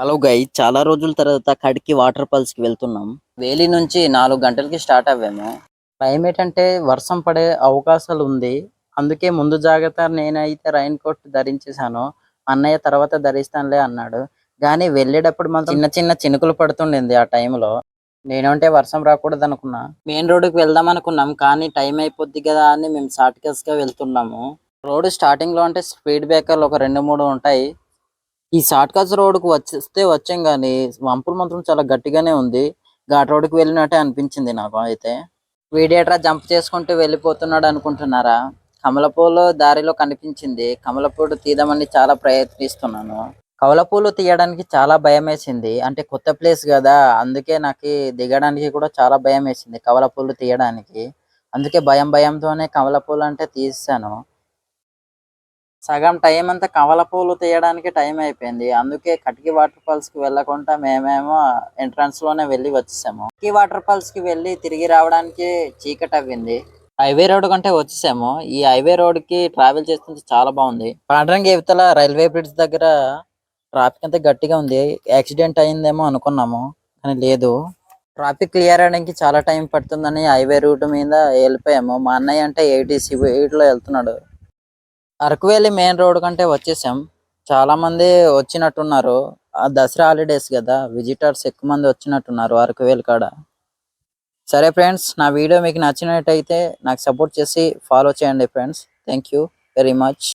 Hello గై చాలా రోజుల తర్వాత కడికి వాటర్ ఫాల్స్కి వెళ్తున్నాం. వేలి నుంచి నాలుగు గంటలకి స్టార్ట్ అవ్వాము. టైం ఏంటంటే వర్షం పడే అవకాశాలు ఉంది. అందుకే ముందు జాగ్రత్త నేనైతే రైన్ కోట్ ధరించేసాను అన్నయ్య తర్వాత ధరిస్తానులే అన్నాడు. కానీ వెళ్ళేటప్పుడు మాత్రం చిన్న చిన్న చినుకులు పడుతుండింది ఆ టైంలో నేనంటే వర్షం రాకూడదు అనుకున్నా. మెయిన్ రోడ్డుకి వెళ్దాం అనుకున్నాం కానీ టైం అయిపోద్ది కదా అని మేము షార్ట్ కట్స్గా వెళ్తున్నాము. రోడ్డు స్టార్టింగ్లో అంటే స్పీడ్ బ్రేకర్లు ఒక రెండు మూడు ఉంటాయి. ఈ షార్ట్ కట్స్ రోడ్కు వచ్చేస్తే వచ్చాం కానీ వంపులు మాత్రం చాలా గట్టిగానే ఉంది. ఘాట్ రోడ్కి వెళ్ళినట్టే అనిపించింది నాకు అయితే. వీడియేటర్ జంప్ చేసుకుంటూ వెళ్ళిపోతున్నాడు అనుకుంటున్నారా? కమలపూలు దారిలో కనిపించింది. కమలపూలు తీద్దామని చాలా ప్రయత్నిస్తున్నాను. కమలపూలు తీయడానికి చాలా భయం వేసింది అంటే కొత్త ప్లేస్ కదా అందుకే నాకు దిగడానికి కూడా చాలా భయం వేసింది కమలపూలు తీయడానికి. అందుకే భయం భయంతోనే కమలపూలు అంటే తీసాను. సగం టైం అంతా కమల పూలు తీయడానికి టైం అయిపోయింది. అందుకే కటికి వాటర్ ఫాల్స్కి వెళ్ళకుండా మేమేమో ఎంట్రన్స్లోనే వెళ్ళి వచ్చేసాము. కటికి వాటర్ ఫాల్స్కి వెళ్ళి తిరిగి రావడానికి చీకటి అవ్వింది. హైవే రోడ్ కంటే వచ్చేసాము. ఈ హైవే రోడ్కి ట్రావెల్ చేస్తుంటే చాలా బాగుంది. పాండ్రంగి ఇవతల రైల్వే బ్రిడ్జ్ దగ్గర ట్రాఫిక్ అంతా గట్టిగా ఉంది. యాక్సిడెంట్ అయిందేమో అనుకున్నాము కానీ లేదు. ట్రాఫిక్ క్లియర్ అవడానికి చాలా టైం పడుతుందని హైవే రూట్ మీద వెళ్ళిపోయాము. మా అన్నయ్య అంటే ఎయిటీ స్పీడ్లో వెళ్తున్నాడు. అరకు వ్యాలీ మెయిన్ రోడ్ కంటే వచ్చేసాం. చాలా మంది వచ్చినట్టున్నారు. ఆ దసరా హాలిడేస్ కదా విజిటర్స్ ఎక్కువ మంది వచ్చినట్టున్నారు అరకు వ్యాలీ కాడ. సరే ఫ్రెండ్స్ నా వీడియో మీకు నచ్చినట్టయితే నాకు సపోర్ట్ చేసి ఫాలో చేయండి friends thank you very much